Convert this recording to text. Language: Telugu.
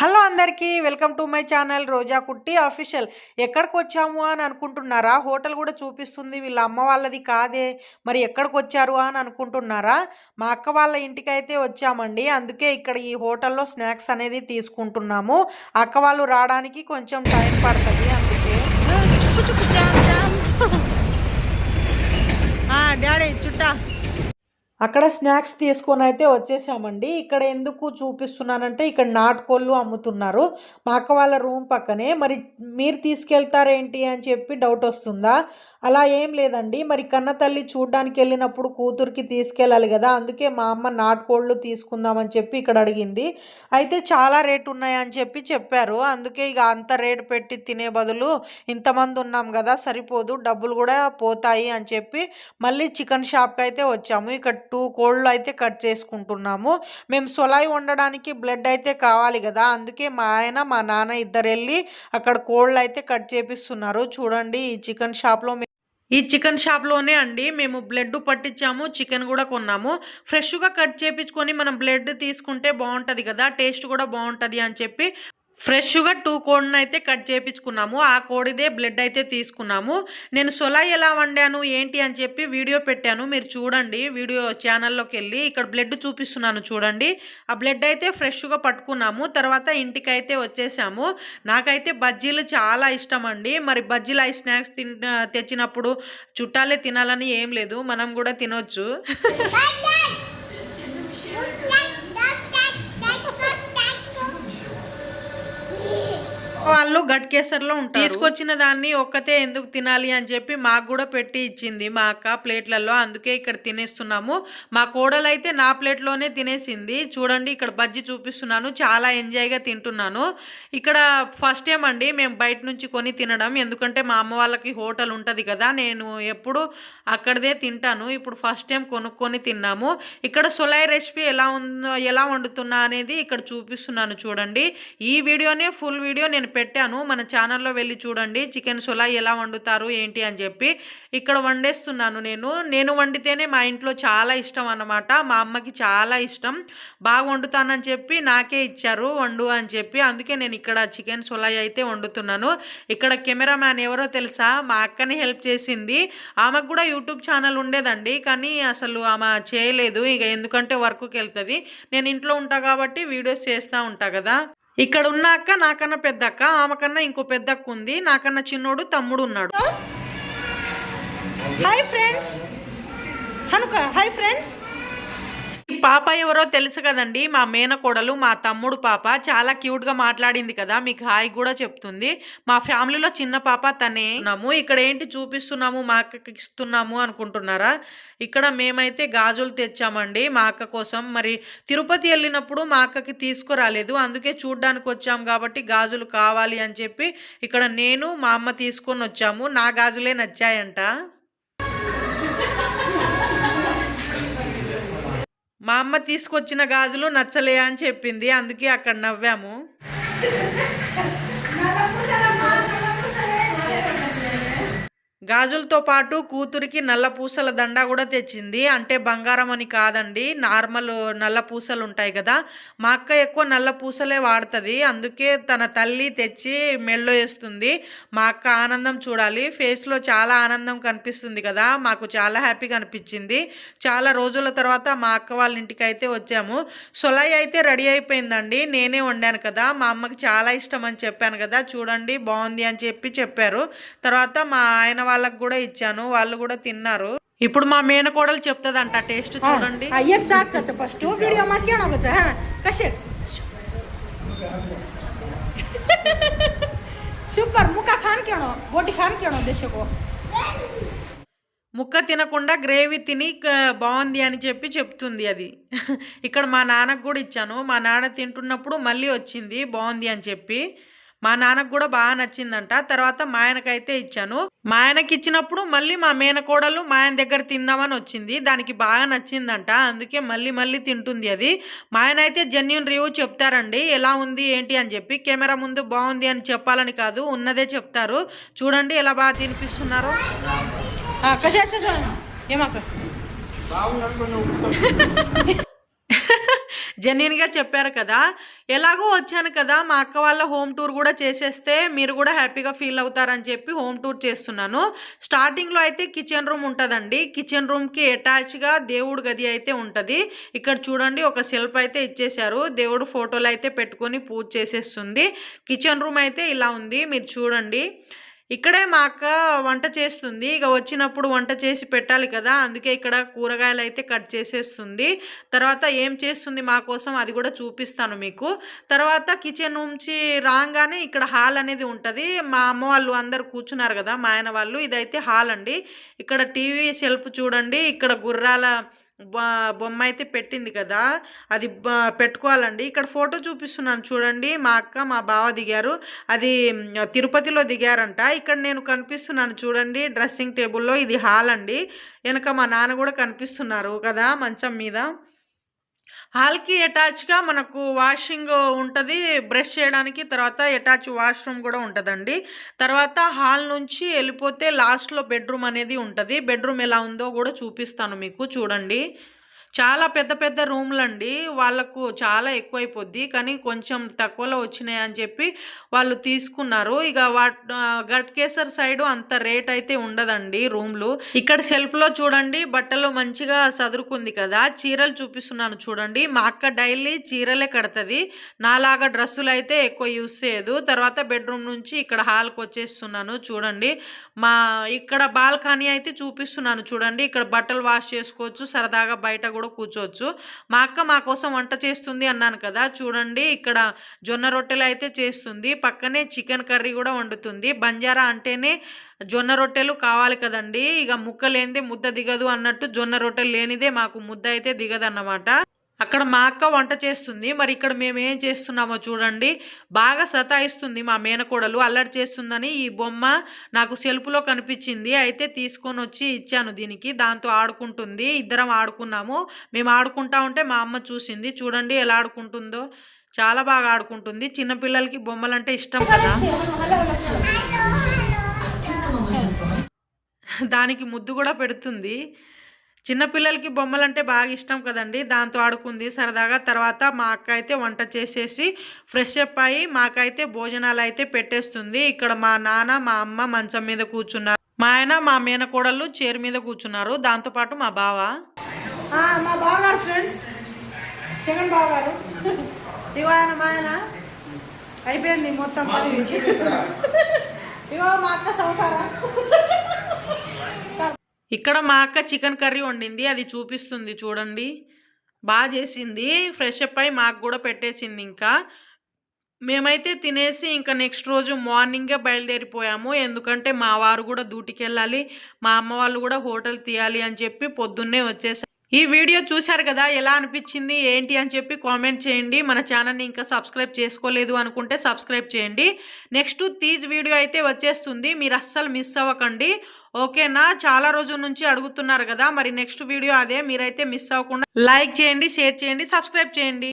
హలో అందరికీ welcome to my channel Roja Kutti official ఎక్కడికి వచ్చాము అని అనుకుంటున్నారా? హోటల్ కూడా చూపిస్తుంది వీళ్ళ అమ్మ వాళ్ళది కాదే. మరి ఎక్కడికి వచ్చారు అని అనుకుంటున్నారా? మా అక్క వాళ్ళ ఇంటికి అయితే వచ్చామండి. అందుకే ఇక్కడ ఈ హోటల్లో స్నాక్స్ అనేది తీసుకుంటున్నాము. అక్క వాళ్ళు రావడానికి కొంచెం టైం పడుతుంది అందుకే. డాడీ చుట్టా. అక్కడ స్నాక్స్ తీసుకొని అయితే వచ్చేసామండి. ఇక్కడ ఎందుకు చూపిస్తున్నానంటే ఇక్కడ నాటుకోళ్ళు అమ్ముతున్నారు. మా అక్క వాళ్ళ రూమ్ పక్కనే. మరి మీరు తీసుకెళ్తారేంటి అని చెప్పి డౌట్ వస్తుందా? అలా ఏం లేదండి. మరి కన్న తల్లి చూడ్డానికి వెళ్ళినప్పుడు కూతురికి తీసుకెళ్ళాలి కదా. అందుకే మా అమ్మ నాటుకోళ్ళు తీసుకుందామని చెప్పి ఇక్కడ అడిగింది. అయితే చాలా రేటు ఉన్నాయని చెప్పి చెప్పారు. అందుకే ఇక అంత రేటు పెట్టి తినే బదులు ఇంతమంది ఉన్నాం కదా సరిపోదు. డబ్బులు కూడా పోతాయి అని చెప్పి మళ్ళీ చికెన్ షాప్కి అయితే వచ్చాము. ఇక్కడ టూ కోళ్ళు అయితే కట్ చేసుకుంటున్నాము. మేము సొలాయి వండడానికి బ్లడ్ అయితే కావాలి కదా. అందుకే మా ఆయన మా నాన్న ఇద్దరు వెళ్ళి అక్కడ కోళ్ళు అయితే కట్ చేపిస్తున్నారు. చూడండి ఈ చికెన్ షాప్లో ఈ చికెన్ షాప్లోనే అండి మేము బ్లడ్ పట్టించాము చికెన్ కూడా కొన్నాము. ఫ్రెష్గా కట్ చేపించుకొని మనం బ్లడ్ తీసుకుంటే బాగుంటుంది కదా టేస్ట్ కూడా బాగుంటుంది అని చెప్పి ఫ్రెష్గా టూ కోడిని అయితే కట్ చేపించుకున్నాము ఆ కోడిదే బ్లడ్ అయితే తీసుకున్నాము. నేను సొలా ఎలా వండాను ఏంటి అని చెప్పి వీడియో పెట్టాను. మీరు చూడండి వీడియో ఛానల్లోకి వెళ్ళి ఇక్కడ బ్లడ్ చూపిస్తున్నాను చూడండి. ఆ బ్లడ్ అయితే ఫ్రెష్గా పట్టుకున్నాము. తర్వాత ఇంటికి అయితే వచ్చేసాము. నాకైతే బజ్జీలు చాలా ఇష్టం అండి. మరి బజ్జీలు ఐ స్నాక్స్ తెచ్చినప్పుడు చుట్టాలే తినాలని ఏం లేదు. మనం కూడా తినొచ్చు. వాళ్ళు గట్కేసర్లో ఉంటారు. తీసుకొచ్చిన దాన్ని ఒక్కతే ఎందుకు తినాలి అని చెప్పి మాకు కూడా పెట్టి ఇచ్చింది మా అక్క ప్లేట్లలో. అందుకే ఇక్కడ తినేస్తున్నాము. మా కోడలు అయితే నా ప్లేట్లోనే తినేసింది. చూడండి ఇక్కడ బజ్జి చూపిస్తున్నాను. చాలా ఎంజాయ్గా తింటున్నాను. ఇక్కడ ఫస్ట్ టైం అండి మేము బయట నుంచి కొని తినడం. ఎందుకంటే మా అమ్మ వాళ్ళకి హోటల్ ఉంటుంది కదా. నేను ఎప్పుడు అక్కడదే తింటాను. ఇప్పుడు ఫస్ట్ టైం కొనుక్కొని తిన్నాము. ఇక్కడ సొలాయి రెసిపీ ఎలా ఉందో ఎలా వండుతున్నా అనేది ఇక్కడ చూపిస్తున్నాను చూడండి. ఈ వీడియోనే ఫుల్ వీడియో నేను పెట్టాను. మన ఛానల్లో వెళ్ళి చూడండి. చికెన్ సులా ఎలా వండుతారు ఏంటి అని చెప్పి ఇక్కడ వండేస్తున్నాను నేను. నేను వండితేనే మా ఇంట్లో చాలా ఇష్టం అన్నమాట. మా అమ్మకి చాలా ఇష్టం. బాగా వండుతానని చెప్పి నాకే ఇచ్చారు. వండు అని చెప్పి అందుకే నేను ఇక్కడ చికెన్ సులాయి అయితే వండుతున్నాను. ఇక్కడ కెమెరామ్యాన్ ఎవరో తెలుసా? మా అక్కని హెల్ప్ చేసింది. ఆమెకు కూడా యూట్యూబ్ ఛానల్ ఉండేదండి. కానీ అసలు ఆమె చేయలేదు. ఇక ఎందుకంటే వర్క్కి వెళ్తుంది. నేను ఇంట్లో ఉంటా కాబట్టి వీడియోస్ చేస్తూ ఉంటా కదా. ఇక్కడ ఉన్న అక్క నాకన్నా పెద్ద అక్క ఆమె కన్నా ఇంకో పెద్ద అక్క ఉంది నాకన్నా చిన్నోడు తమ్ముడు ఉన్నాడు హాయ్ ఫ్రెండ్స్ హనుక హాయ్ ఫ్రెండ్స్ ఈ పాప ఎవరో తెలుసు కదండి. మా మేనకోడలు మా తమ్ముడు పాప చాలా క్యూట్గా మాట్లాడింది కదా. మీకు హాయ్ కూడా చెప్తుంది. మా ఫ్యామిలీలో చిన్న పాప తనే. ఉన్నాము. ఇక్కడ ఏంటి చూపిస్తున్నాము మా అక్కకి ఇస్తున్నాము అనుకుంటున్నారా? ఇక్కడ మేమైతే గాజులు తెచ్చామండి. మా అక్క కోసం. మరి తిరుపతి వెళ్ళినప్పుడు మా అక్కకి తీసుకురాలేదు. అందుకే చూడ్డానికి వచ్చాము కాబట్టి గాజులు కావాలి అని చెప్పి ఇక్కడ నేను మా అమ్మ తీసుకొని వచ్చాము. నా గాజులే నచ్చాయంట. మా అమ్మ తీసుకొచ్చిన గాజులు నచ్చలే అని చెప్పింది అందుకే అక్కడ నవ్వాము. గాజులతో పాటు కూతురికి నల్ల పూసల దండ కూడా తెచ్చింది. అంటే బంగారం అని కాదండి. నార్మల్ నల్ల పూసలు ఉంటాయి కదా. మా అక్క ఎక్కువ నల్ల పూసలే వాడుతుంది. అందుకే తన తల్లి తెచ్చి మెళ్ళో వేస్తుంది. మా అక్క ఆనందం చూడాలి. ఫేస్లో చాలా ఆనందం కనిపిస్తుంది కదా. మాకు చాలా హ్యాపీగా అనిపించింది. చాలా రోజుల తర్వాత మా అక్క వాళ్ళ ఇంటికి అయితే వచ్చాము. సొలై అయితే రెడీ అయిపోయిందండి. నేనే వండాను కదా. మా అమ్మకి చాలా ఇష్టం అని చెప్పాను కదా. చూడండి బాగుంది అని చెప్పి చెప్పారు. తర్వాత మా ఆయన వాళ్ళకి కూడా ఇచ్చాను వాళ్ళు కూడా తిన్నారు. ఇప్పుడు మా మేనకోడలు చెప్తుందంట టేస్ట్ చూడండి. ఫస్ట్? వీడియో సూపర్ ముక్క ముక్క తినకుండా గ్రేవీ తిని బాగుంది అని చెప్పి చెప్తుంది అది. ఇక్కడ మా నాన్నకు కూడా ఇచ్చాను. మా నాన్న తింటున్నప్పుడు మళ్ళీ వచ్చింది బాగుంది అని చెప్పి. మా నాన్నకు కూడా బాగా నచ్చిందంట. తర్వాత మా ఆయనకైతే ఇచ్చాను. మా ఆయనకి ఇచ్చినప్పుడు మళ్ళీ మా మేనకోడలు మా ఆయన దగ్గర తిందామని వచ్చింది. దానికి బాగా నచ్చిందంట. అందుకే మళ్ళీ మళ్ళీ తింటుంది అది. మా ఆయన అయితే జెన్యున్ రివ్యూ చెప్తారండి. ఎలా ఉంది ఏంటి అని చెప్పి కెమెరా ముందు బాగుంది అని చెప్పాలని కాదు ఉన్నదే చెప్తారు. చూడండి ఎలా బాగా తినిపిస్తున్నారు. ఏమక్క జెన్యున్గా చెప్పారు కదా. ఎలాగో వచ్చాను కదా మా అక్క వాళ్ళ హోమ్ టూర్ కూడా చేసేస్తే మీరు కూడా హ్యాపీగా ఫీల్ అవుతారని చెప్పి హోమ్ టూర్ చేస్తున్నాను. స్టార్టింగ్లో అయితే కిచెన్ రూమ్ ఉంటుందండి. కిచెన్ రూమ్కి అటాచ్గా దేవుడు గది అయితే ఉంటుంది. ఇక్కడ చూడండి ఒక సెల్ఫ్ అయితే ఇచ్చేశారు. దేవుడు ఫోటోలు అయితే పెట్టుకొని పూజ చేసేస్తుంది. కిచెన్ రూమ్ అయితే ఇలా ఉంది. మీరు చూడండి. ఇక్కడే మా అక్క వంట చేస్తుంది. ఇక వచ్చినప్పుడు వంట చేసి పెట్టాలి కదా. అందుకే ఇక్కడ కూరగాయలు అయితే కట్ చేసేస్తుంది. తర్వాత ఏం చేస్తుంది మా కోసం అది కూడా చూపిస్తాను మీకు. తర్వాత కిచెన్ నుంచి రాగానే ఇక్కడ హాల్ అనేది ఉంటుంది. మా అమ్మ వాళ్ళు అందరు కూర్చున్నారు కదా మా ఆయన వాళ్ళు. ఇదైతే హాల్ అండి. ఇక్కడ టీవీ సెల్ఫ్ చూడండి. ఇక్కడ గుర్రాల బొమ్మ అయితే పెట్టింది కదా అది పెట్టుకోవాలండి. ఇక్కడ ఫోటో చూపిస్తున్నాను చూడండి మా అక్క మా బావ దిగారు. అది తిరుపతిలో దిగారంట. ఇక్కడ నేను కనిపిస్తున్నాను చూడండి డ్రెస్సింగ్ టేబుల్లో ఇది హాల్ అండి. వెనక మా నాన్న కూడా కనిపిస్తున్నారు కదా మంచం మీద. హాల్కి అటాచ్గా మనకు వాషింగ్ ఉంటుంది బ్రష్ చేయడానికి తర్వాత అటాచ్ వాష్రూమ్ కూడా ఉంటుందండి. తర్వాత హాల్ నుంచి వెళ్ళిపోతే లాస్ట్లో బెడ్రూమ్ అనేది ఉంటుంది. బెడ్రూమ్ ఎలా ఉందో కూడా చూపిస్తాను మీకు చూడండి. చాలా పెద్ద పెద్ద రూమ్లు అండి వాళ్ళకు చాలా ఎక్కువైపోద్ది. కానీ కొంచెం తక్కువలో వచ్చినాయి అని చెప్పి వాళ్ళు తీసుకున్నారు. ఇక వాట్ గట్కేసర్ సైడ్ అంత రేట్ అయితే ఉండదండి రూమ్లు. ఇక్కడ సెల్ఫ్లో చూడండి బట్టలు మంచిగా సదురుకుంది కదా. చీరలు చూపిస్తున్నాను చూడండి. మా అక్క డైలీ చీరలే కడుతుంది. నాలాగా డ్రెస్సులు అయితే ఎక్కువ యూస్ చేయదు. తర్వాత బెడ్రూమ్ నుంచి ఇక్కడ హాల్కి వచ్చేస్తున్నాను చూడండి. మా ఇక్కడ బాల్కనీ అయితే చూపిస్తున్నాను చూడండి. ఇక్కడ బట్టలు వాష్ చేసుకోవచ్చు. సరదాగా బయట కూడా కూర్చోవచ్చు. మా అక్క మా కోసం వంట చేస్తుంది అన్నాను కదా చూడండి ఇక్కడ జొన్న రొట్టెలు అయితే చేస్తుంది. పక్కనే చికెన్ కర్రీ కూడా వండుతుంది. బంజారా అంటేనే జొన్న రొట్టెలు కావాలి కదండి. ఇక ముక్క లేనిదే ముద్ద దిగదు అన్నట్టు జొన్న రొట్టెలు లేనిదే మాకు ముద్ద అయితే దిగదన్నమాట. అక్కడ మా అక్క వంట చేస్తుంది. మరి ఇక్కడ మేము ఏం చేస్తున్నామో చూడండి. బాగా సతాయిస్తుంది మా మేనకోడలు. అల్లరి చేస్తుందని ఈ బొమ్మ నాకు సెల్ఫ్లో కనిపించింది. అయితే తీసుకొని వచ్చి ఇచ్చాను దీనికి. దాంతో ఆడుకుంటుంది. ఇద్దరం ఆడుకున్నాము. మేము ఆడుకుంటా ఉంటే మా అమ్మ చూసింది. చూడండి ఎలా ఆడుకుంటుందో. చాలా బాగా ఆడుకుంటుంది. చిన్నపిల్లలకి బొమ్మలు అంటే ఇష్టం కదా. దానికి ముద్దు కూడా పెడుతుంది. చిన్నపిల్లలకి బొమ్మలంటే బాగా ఇష్టం కదండి. దాంతో ఆడుకుంది. సరదాగా తర్వాత మా అక్క అయితే వంట చేసేసి ఫ్రెష్ అప్ అయ్యి మాకైతే భోజనాలు అయితే పెట్టేస్తుంది. ఇక్కడ మా నాన్న మా అమ్మ మంచం మీద కూర్చున్నారు. మా ఆయన మా మేనకోడళ్ళు చైర్ మీద కూర్చున్నారు. దాంతోపాటు మా బావ. మా బావగారు ఫ్రెండ్స్. సెకండ్ బావగారు. ఆయన మా ఆయన అయిపోయింది మొత్తం పది మా అక్క సంసారం. ఇక్కడ మా అక్క చికెన్ కర్రీ వండింది అది చూపిస్తుంది చూడండి. బాగా చేసింది ఫ్రెష్ అప్ అయి మాకు కూడా పెట్టేసింది ఇంకా. మేమైతే తినేసి ఇంకా నెక్స్ట్ రోజు మార్నింగే బయలుదేరిపోయాము. ఎందుకంటే మా వారు కూడా డ్యూటీకి వెళ్ళాలి మా అమ్మ వాళ్ళు కూడా హోటల్ తీయాలి అని చెప్పి పొద్దున్నే వచ్చేసారు ఈ వీడియో చూశారు కదా ఎలా అనిపించింది ఏంటి అని చెప్పి కామెంట్ చేయండి. మన ఛానల్ని ఇంకా సబ్స్క్రైబ్ చేసుకోలేదు అనుకుంటే సబ్స్క్రైబ్ చేయండి. నెక్స్ట్ తీజ్ వీడియో అయితే వచ్చేస్తుంది. మీరు అస్సలు మిస్ అవ్వకండి. ఓకేనా? చాలా రోజుల నుంచి అడుగుతున్నారు కదా మరి నెక్స్ట్ వీడియో అదే. మీరైతే మిస్ అవ్వకుండా లైక్ చేయండి షేర్ చేయండి సబ్స్క్రైబ్ చేయండి.